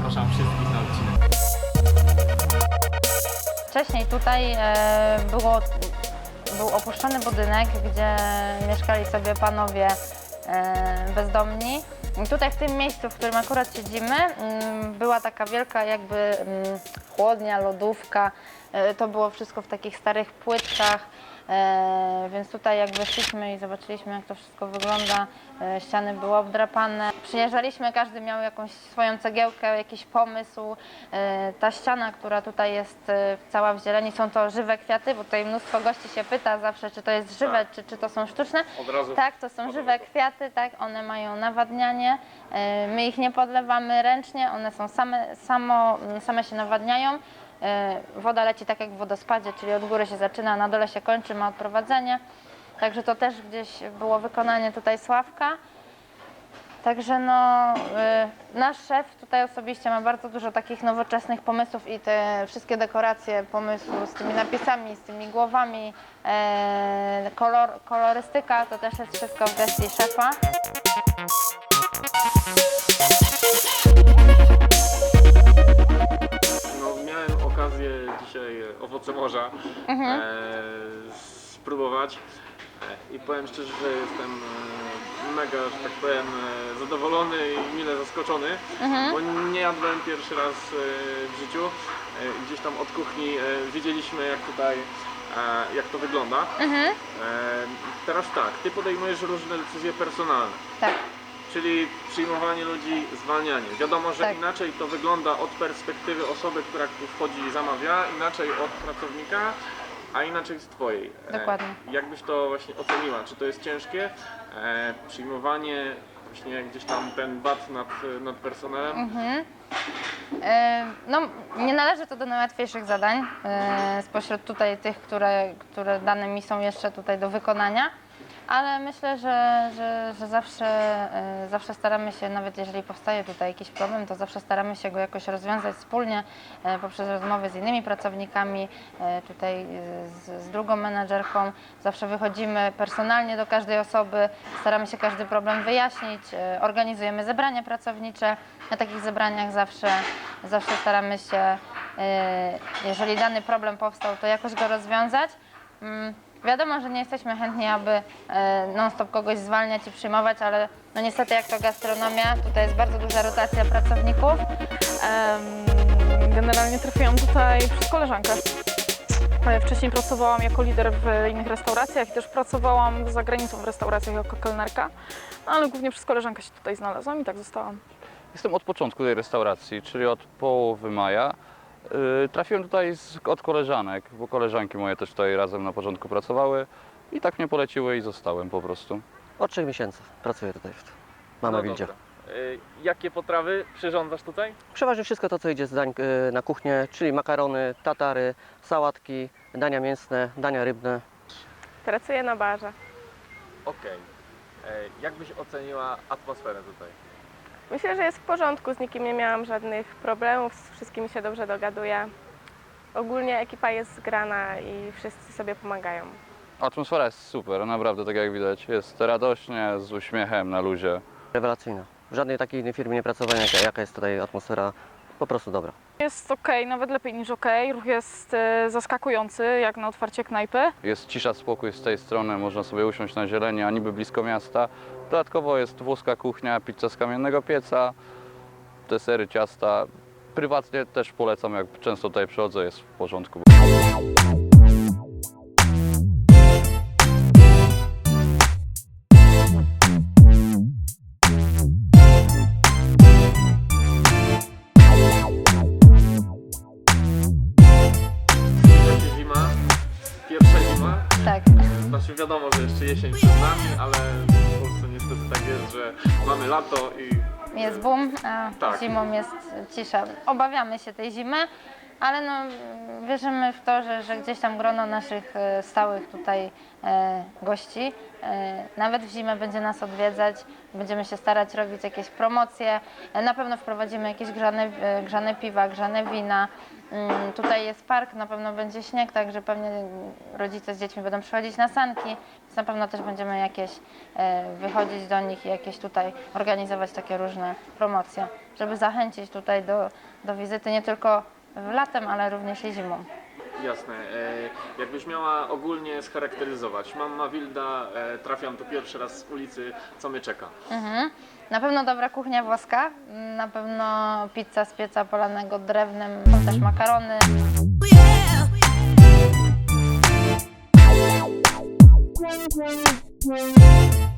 Zapraszam wszystkich na odcinek. Wcześniej tutaj e, było, był opuszczony budynek, gdzie mieszkali sobie panowie e, bezdomni. I tutaj w tym miejscu, w którym akurat siedzimy, mm, była taka wielka jakby mm, chłodnia, lodówka. E, To było wszystko w takich starych płytkach. E, więc tutaj jak weszliśmy i zobaczyliśmy jak to wszystko wygląda, e, ściany były obdrapane. Przyjeżdżaliśmy, każdy miał jakąś swoją cegiełkę, jakiś pomysł. E, ta ściana, która tutaj jest cała w zieleni, są to żywe kwiaty, bo tutaj mnóstwo gości się pyta zawsze, czy to jest żywe, czy, czy to są sztuczne. Od razu. Tak, to są żywe kwiaty, tak, one mają nawadnianie. My ich nie podlewamy ręcznie, one są same, samo, same się nawadniają. E, Woda leci tak jak w wodospadzie, czyli od góry się zaczyna, na dole się kończy, ma odprowadzenie. Także to też gdzieś było wykonanie tutaj Sławka. Także no, y, nasz szef tutaj osobiście ma bardzo dużo takich nowoczesnych pomysłów i te wszystkie dekoracje pomysłu z tymi napisami, z tymi głowami, e, kolor, kolorystyka to też jest wszystko w gestii szefa. Owoce morza Mhm. e, spróbować e, i powiem szczerze, że jestem e, mega, że tak powiem, e, zadowolony i mile zaskoczony, Mhm. bo nie jadłem pierwszy raz e, w życiu. E, gdzieś tam od kuchni e, wiedzieliśmy jak tutaj, e, jak to wygląda. Mhm. E, teraz tak, ty podejmujesz różne decyzje personalne. Tak. Czyli przyjmowanie ludzi, zwalnianie. Wiadomo, że Tak. inaczej to wygląda od perspektywy osoby, która tu wchodzi i zamawia, inaczej od pracownika, a inaczej z Twojej. E, Dokładnie. Jak byś to właśnie oceniła? Czy to jest ciężkie? E, przyjmowanie, właśnie gdzieś tam ten bat nad, nad personelem? Mhm. E, No, nie należy to do najłatwiejszych zadań e, spośród tutaj tych, które, które dane mi są jeszcze tutaj do wykonania, ale myślę, że, że, że zawsze, e, zawsze staramy się, nawet jeżeli powstaje tutaj jakiś problem, to zawsze staramy się go jakoś rozwiązać wspólnie e, poprzez rozmowy z innymi pracownikami, e, tutaj z, z drugą menedżerką. Zawsze wychodzimy personalnie do każdej osoby, staramy się każdy problem wyjaśnić, organizujemy zebrania pracownicze. Na takich zebraniach zawsze, zawsze staramy się, jeżeli dany problem powstał, to jakoś go rozwiązać. Mm, Wiadomo, że nie jesteśmy chętni, aby e, non-stop kogoś zwalniać i przyjmować, ale no niestety jak to gastronomia, tutaj jest bardzo duża rotacja pracowników. Generalnie trafiłam tutaj przez koleżankę. Wcześniej pracowałam jako lider w innych restauracjach i też pracowałam za granicą w restauracjach jako kelnerka, no, ale głównie przez koleżankę się tutaj znalazłam i tak zostałam. Jestem od początku tej restauracji, czyli od połowy maja. Yy, Trafiłem tutaj z, od koleżanek, bo koleżanki moje też tutaj razem na początku pracowały i tak mnie poleciły i zostałem po prostu. Od trzech miesięcy pracuję tutaj w Mama No Wildzie. dobra. E, jakie potrawy przyrządzasz tutaj? Przeważnie wszystko to, co idzie z dań y, na kuchnię, czyli makarony, tatary, sałatki, dania mięsne, dania rybne. Pracuję na barze. Okej. E, Jak byś oceniła atmosferę tutaj? Myślę, że jest w porządku, z nikim nie miałam żadnych problemów, z wszystkimi się dobrze dogaduję. Ogólnie ekipa jest zgrana i wszyscy sobie pomagają. Atmosfera jest super, naprawdę, tak jak widać. Jest radośnie, z uśmiechem na luzie. Rewelacyjna. W żadnej takiej innej firmie nie pracowałem, jaka, jaka jest tutaj atmosfera. Po prostu dobra. Jest ok, nawet lepiej niż ok. Ruch jest e, zaskakujący, jak na otwarcie knajpy. Jest cisza, spokój z tej strony, można sobie usiąść na zieleni, a niby blisko miasta. Dodatkowo jest włoska kuchnia, pizza z kamiennego pieca, desery, ciasta. Prywatnie też polecam, jak często tutaj przychodzę, jest w porządku. Tak. Znaczy wiadomo, że jeszcze jesień przed nami, ale w Polsce niestety tak jest, że mamy lato i Jest boom, a Tak. zimą jest cisza. Obawiamy się tej zimy, ale no, wierzymy w to, że, że gdzieś tam grono naszych e, stałych tutaj e, gości e, nawet w zimę będzie nas odwiedzać. Będziemy się starać robić jakieś promocje. E, na pewno wprowadzimy jakieś grzane, e, grzane piwa, grzane wina. Mm, Tutaj jest park, na pewno będzie śnieg, także pewnie rodzice z dziećmi będą przychodzić na sanki, więc na pewno też będziemy jakieś e, wychodzić do nich i jakieś tutaj organizować takie różne promocje, żeby zachęcić tutaj do, do wizyty nie tylko latem, ale również i zimą. jasne. E, jakbyś miała ogólnie scharakteryzować, Mamma Wilda, e, trafiam tu pierwszy raz z ulicy, co mnie czeka? Mhm. Na pewno dobra kuchnia włoska, na pewno pizza z pieca polanego drewnem, są też makarony. Jesteśmy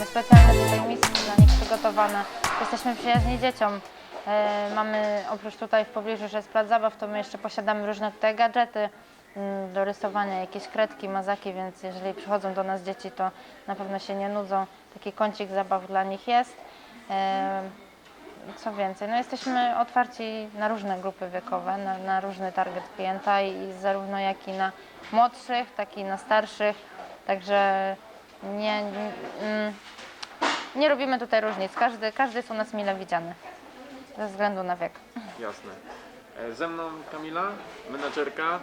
mamy specjalne tutaj miski dla nich przygotowane. Jesteśmy przyjaźni dzieciom. E, mamy oprócz tutaj w pobliżu, że jest plac zabaw, to my jeszcze posiadamy różne tutaj gadżety mm, do rysowania, jakieś kredki, mazaki, więc jeżeli przychodzą do nas dzieci, to na pewno się nie nudzą. Taki kącik zabaw dla nich jest. E, co więcej, no jesteśmy otwarci na różne grupy wiekowe, na, na różny target klienta i zarówno jak i na młodszych, tak i na starszych. Także nie, nie, mm, nie robimy tutaj różnic. Każdy, każdy jest u nas mile widziany ze względu na wiek. Jasne. E, Ze mną Kamila, menadżerka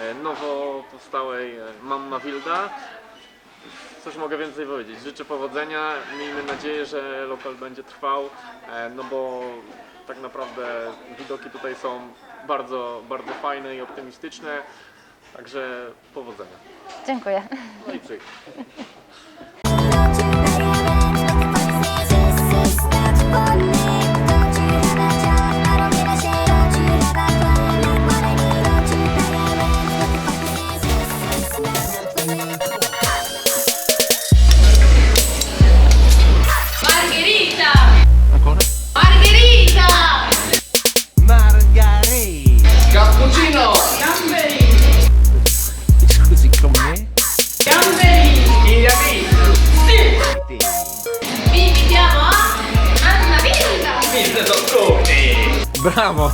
e, nowo powstałej e, Mamma Wilda. Cóż mogę więcej powiedzieć? Życzę powodzenia. Miejmy nadzieję, że lokal będzie trwał, e, no bo tak naprawdę widoki tutaj są bardzo, bardzo fajne i optymistyczne. Także powodzenia. Dziękuję. No i przyjdź. Invitiamo